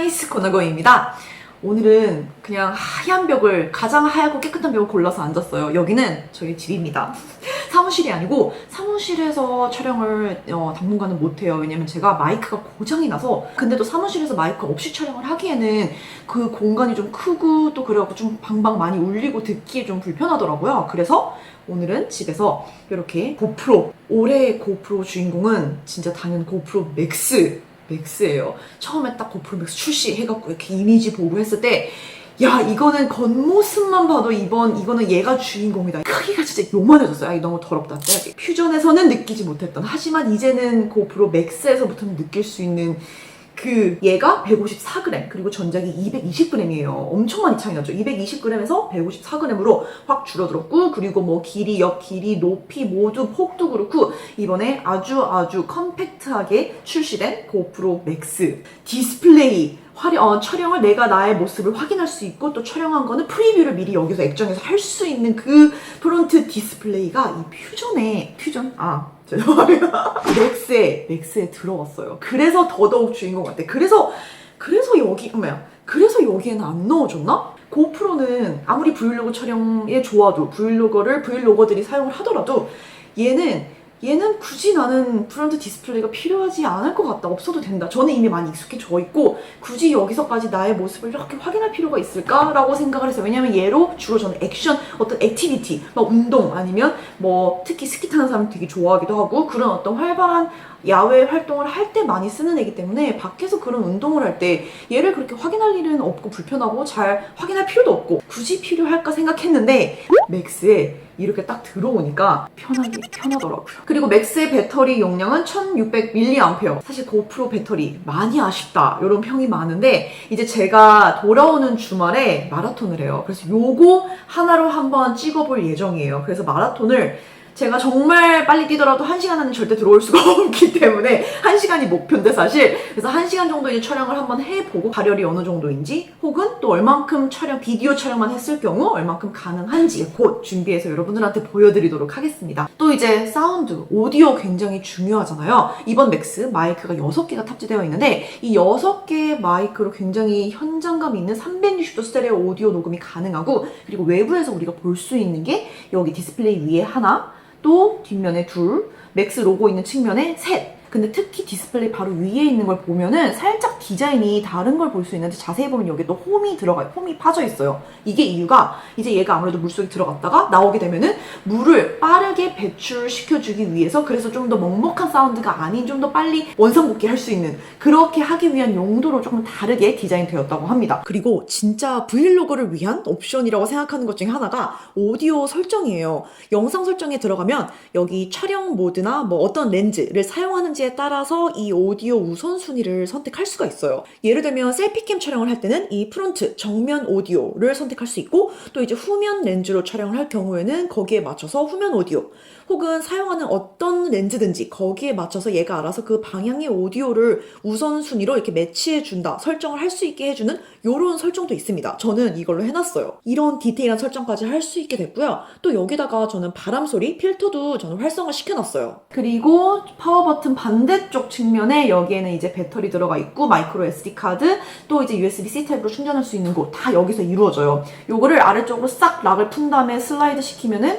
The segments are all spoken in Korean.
나이스 코너고입니다. 오늘은 그냥 하얀 벽을 가장 하얗고 깨끗한 벽을 골라서 앉았어요. 여기는 저희 집입니다. 사무실이 아니고 사무실에서 촬영을 어, 당분간은 못해요. 왜냐면 제가 마이크가 고장이 나서 근데도 사무실에서 마이크 없이 촬영을 하기에는 그 공간이 좀 크고 또 그래갖고 좀 방방 많이 울리고 듣기에 좀 불편하더라고요. 그래서 오늘은 집에서 이렇게 고프로 올해의 고프로 주인공은 진짜 당연 고프로 맥스 맥스예요. 처음에 딱 고프로 맥스 출시해갖고 이렇게 이미지 보고 했을 때 야 이거는 겉모습만 봐도 이번 이거는 얘가 주인공이다. 크기가 진짜 요만해졌어요. 아 너무 더럽다. 빼야지. 퓨전에서는 느끼지 못했던 하지만 이제는 고프로 맥스에서부터는 느낄 수 있는 그 얘가 154g 그리고 전작이 220g이에요. 엄청 많이 차이 나죠. 220g에서 154g으로 확 줄어들었고 그리고 뭐 길이, 옆 길이, 높이 모두 폭도 그렇고 이번에 아주 아주 컴팩트하게 출시된 고프로 맥스 디스플레이 활용, 어, 촬영을 내가 나의 모습을 확인할 수 있고 또 촬영한 거는 프리뷰를 미리 여기서 액정에서 할 수 있는 그 프론트 디스플레이가 이 퓨전에 퓨전 아 죄송합니다 맥스에 맥스에 들어왔어요. 그래서 더더욱 주인공 같아. 그래서 그래서 여기 뭐야? 그래서 여기에는 안 넣어줬나? 고프로는 아무리 브이로그 촬영에 좋아도 브이로거를 브이로거들이 사용을 하더라도 얘는 얘는 굳이 나는 프론트 디스플레이가 필요하지 않을 것 같다. 없어도 된다. 저는 이미 많이 익숙해져 있고 굳이 여기서까지 나의 모습을 이렇게 확인할 필요가 있을까라고 생각을 했어요. 왜냐면 얘로 주로 저는 액션, 어떤 액티비티, 막 운동 아니면 뭐 특히 스키 타는 사람 되게 좋아하기도 하고 그런 어떤 활발한 야외 활동을 할 때 많이 쓰는 애기 때문에 밖에서 그런 운동을 할 때 얘를 그렇게 확인할 일은 없고 불편하고 잘 확인할 필요도 없고 굳이 필요할까 생각했는데 맥스에 이렇게 딱 들어오니까 편하게 편하더라고요. 그리고 맥스의 배터리 용량은 1600mAh. 사실 고프로 배터리 많이 아쉽다 이런 평이 많은데 이제 제가 돌아오는 주말에 마라톤을 해요. 그래서 요거 하나로 한번 찍어볼 예정이에요. 그래서 마라톤을 제가 정말 빨리 뛰더라도 한시간 안에 절대 들어올 수가 없기 때문에 한시간이 목표인데 사실 그래서 한시간 정도 이제 촬영을 한번 해보고 발열이 어느 정도인지 혹은 또 얼만큼 촬영 비디오 촬영만 했을 경우 얼만큼 가능한지 곧 준비해서 여러분들한테 보여드리도록 하겠습니다. 또 이제 사운드, 오디오 굉장히 중요하잖아요. 이번 맥스 마이크가 6개가 탑재되어 있는데 이 6개의 마이크로 굉장히 현장감 있는 360도 스테레오 오디오 녹음이 가능하고 그리고 외부에서 우리가 볼 수 있는 게 여기 디스플레이 위에 하나 또 뒷면에 둘, 맥스 로고 있는 측면에 셋. 근데 특히 디스플레이 바로 위에 있는 걸 보면은 살짝 디자인이 다른 걸 볼 수 있는데 자세히 보면 여기 또 홈이 들어가요. 홈이 파져 있어요. 이게 이유가 이제 얘가 아무래도 물속에 들어갔다가 나오게 되면은 물을 빠르게 배출시켜주기 위해서 그래서 좀 더 먹먹한 사운드가 아닌 좀 더 빨리 원상복귀 할 수 있는 그렇게 하기 위한 용도로 조금 다르게 디자인 되었다고 합니다. 그리고 진짜 브이로그를 위한 옵션이라고 생각하는 것 중에 하나가 오디오 설정이에요. 영상 설정에 들어가면 여기 촬영 모드나 뭐 어떤 렌즈를 사용하는지 에 따라서 이 오디오 우선순위를 선택할 수가 있어요. 예를 들면 셀피캠 촬영을 할 때는 이 프론트 정면 오디오를 선택할 수 있고 또 이제 후면 렌즈로 촬영을 할 경우에는 거기에 맞춰서 후면 오디오 혹은 사용하는 어떤 렌즈든지 거기에 맞춰서 얘가 알아서 그 방향의 오디오를 우선순위로 이렇게 매치해 준다 설정을 할 수 있게 해주는 이런 설정도 있습니다. 저는 이걸로 해놨어요. 이런 디테일한 설정까지 할 수 있게 됐고요. 또 여기다가 저는 바람 소리 필터도 저는 활성화 시켜놨어요. 그리고 파워 버튼 반대쪽 측면에 여기에는 이제 배터리 들어가 있고 마이크로 SD 카드 또 이제 USB-C 타입으로 충전할 수 있는 곳 다 여기서 이루어져요. 요거를 아래쪽으로 싹 락을 푼 다음에 슬라이드 시키면은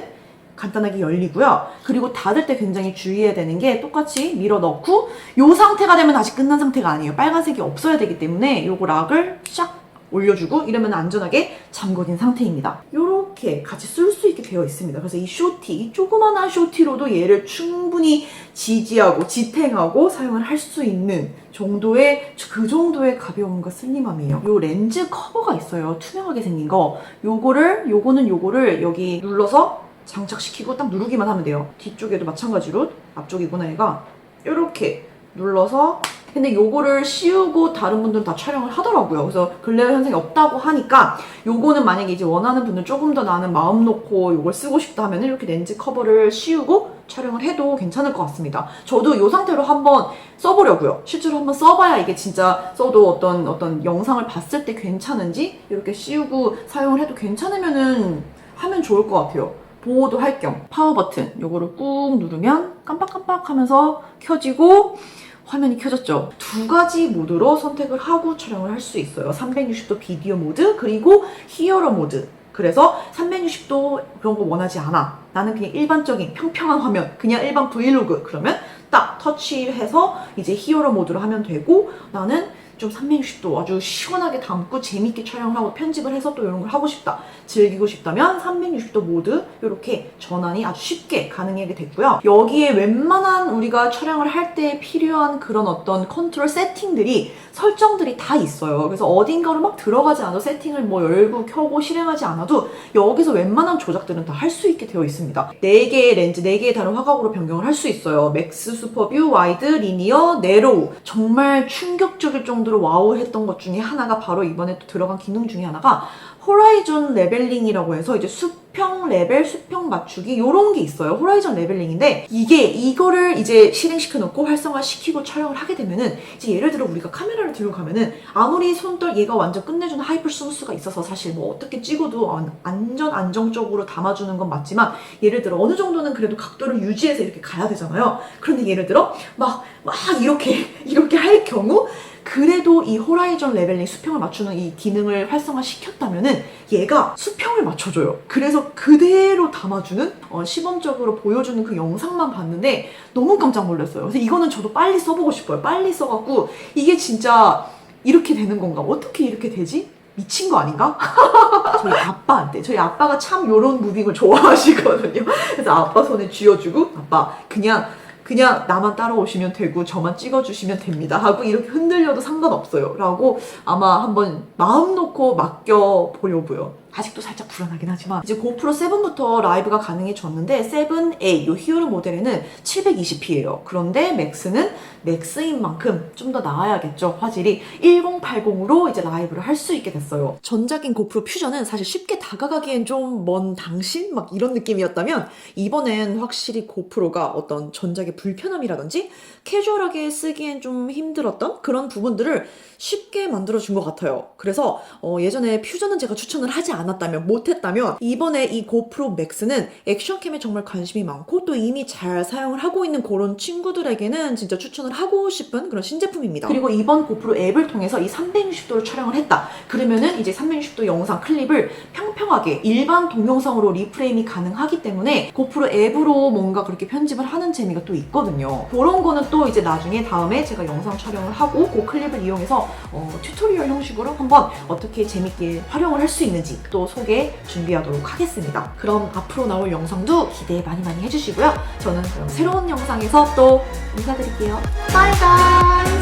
간단하게 열리고요. 그리고 닫을 때 굉장히 주의해야 되는 게 똑같이 밀어 넣고 요 상태가 되면 아직 끝난 상태가 아니에요. 빨간색이 없어야 되기 때문에 요거 락을 쫙 올려주고 이러면 안전하게 잠궈진 상태입니다. 요렇게 같이 쓸수 있게 되어 있습니다. 그래서 이 쇼티, 이 조그만한 쇼티로도 얘를 충분히 지지하고 지탱하고 사용을 할 수 있는 정도의 그 정도의 가벼움과 슬림함이에요. 요 렌즈 커버가 있어요. 투명하게 생긴 거. 요거를 요거는 요거를 여기 눌러서 장착시키고 딱 누르기만 하면 돼요. 뒤쪽에도 마찬가지로 앞쪽이구나 얘가 이렇게 눌러서 근데 요거를 씌우고 다른 분들은 다 촬영을 하더라고요. 그래서 글레어 현상이 없다고 하니까 요거는 만약에 이제 원하는 분들 조금 더 나는 마음 놓고 요걸 쓰고 싶다 하면 이렇게 렌즈 커버를 씌우고 촬영을 해도 괜찮을 것 같습니다. 저도 요 상태로 한번 써보려고요. 실제로 한번 써봐야 이게 진짜 써도 어떤 어떤 영상을 봤을 때 괜찮은지 이렇게 씌우고 사용을 해도 괜찮으면은 하면 좋을 것 같아요. 보호도 할 겸 파워 버튼 요거를 꾹 누르면 깜빡깜빡 하면서 켜지고 화면이 켜졌죠. 두 가지 모드로 선택을 하고 촬영을 할 수 있어요. 360도 비디오 모드 그리고 히어로 모드. 그래서 360도 그런 거 원하지 않아. 나는 그냥 일반적인 평평한 화면, 그냥 일반 브이로그. 그러면 딱 터치해서 이제 히어로 모드로 하면 되고 나는 좀 360도 아주 시원하게 담고 재밌게 촬영을 하고 편집을 해서 또 이런 걸 하고 싶다. 즐기고 싶다면 360도 모드 이렇게 전환이 아주 쉽게 가능하게 됐고요. 여기에 웬만한 우리가 촬영을 할 때 필요한 그런 어떤 컨트롤 세팅들이 설정들이 다 있어요. 그래서 어딘가로 막 들어가지 않아도 세팅을 뭐 열고 켜고 실행하지 않아도 여기서 웬만한 조작들은 다 할 수 있게 되어 있습니다. 4개의 렌즈, 4개의 다른 화각으로 변경을 할 수 있어요. 맥스, 슈퍼뷰, 와이드, 리니어, 네로우. 정말 충격적일 정도로 와우 했던 것 중에 하나가 바로 이번에 또 들어간 기능 중에 하나가 호라이존 레벨링이라고 해서 이제 수평 레벨, 수평 맞추기 요런 게 있어요. 호라이존 레벨링인데 이게 이거를 이제 실행시켜 놓고 활성화 시키고 촬영을 하게 되면은 이제 예를 들어 우리가 카메라를 들고 가면은 아무리 손떨 얘가 완전 끝내주는 하이퍼 스무스가 있어서 사실 뭐 어떻게 찍어도 안- 안전 안정적으로 담아주는 건 맞지만 예를 들어 어느 정도는 그래도 각도를 유지해서 이렇게 가야 되잖아요. 그런데 예를 들어 막 막 이렇게 이렇게 할 경우 그래도 이 호라이존 레벨링 수평을 맞추는 이 기능을 활성화 시켰다면은 얘가 수평을 맞춰줘요. 그래서 그대로 담아주는 어, 시범적으로 보여주는 그 영상만 봤는데 너무 깜짝 놀랐어요. 그래서 이거는 저도 빨리 써보고 싶어요. 빨리 써갖고 이게 진짜 이렇게 되는 건가? 어떻게 이렇게 되지? 미친 거 아닌가? 저희 아빠한테 저희 아빠가 참 요런 무빙을 좋아하시거든요. 그래서 아빠 손에 쥐어주고 아빠 그냥 그냥 나만 따라오시면 되고 저만 찍어주시면 됩니다. 하고 이렇게 흔들려도 상관없어요. 라고 아마 한번 마음 놓고 맡겨 보려고요 아직도 살짝 불안하긴 하지만 이제 고프로 7부터 라이브가 가능해졌는데 7A 요 히어로 모델에는 720p예요. 그런데 맥스는 맥스인 만큼 좀 더 나아야겠죠. 화질이 1080으로 이제 라이브를 할 수 있게 됐어요. 전작인 고프로 퓨전은 사실 쉽게 다가가기엔 좀 먼 당신? 막 이런 느낌이었다면 이번엔 확실히 고프로가 어떤 전작의 불편함이라든지 캐주얼하게 쓰기엔 좀 힘들었던 그런 부분들을 쉽게 만들어준 것 같아요. 그래서 어, 예전에 퓨전은 제가 추천을 하지 않았 다면 못했다면 이번에 이 고프로 맥스는 액션캠에 정말 관심이 많고 또 이미 잘 사용을 하고 있는 그런 친구들에게는 진짜 추천을 하고 싶은 그런 신제품입니다. 그리고 이번 고프로 앱을 통해서 이 360도로 촬영을 했다. 그러면은 이제 360도 영상 클립을 평평하게 일반 동영상으로 리프레임이 가능하기 때문에 고프로 앱으로 뭔가 그렇게 편집을 하는 재미가 또 있거든요. 그런 거는 또 이제 나중에 다음에 제가 영상 촬영을 하고 그 클립을 이용해서 어, 튜토리얼 형식으로 한번 어떻게 재밌게 활용을 할 수 있는지 또 소개 준비하도록 하겠습니다. 그럼 앞으로 나올 영상도 기대 많이 많이 해주시고요. 저는 그럼 새로운 영상에서 또 인사드릴게요. 바이바이!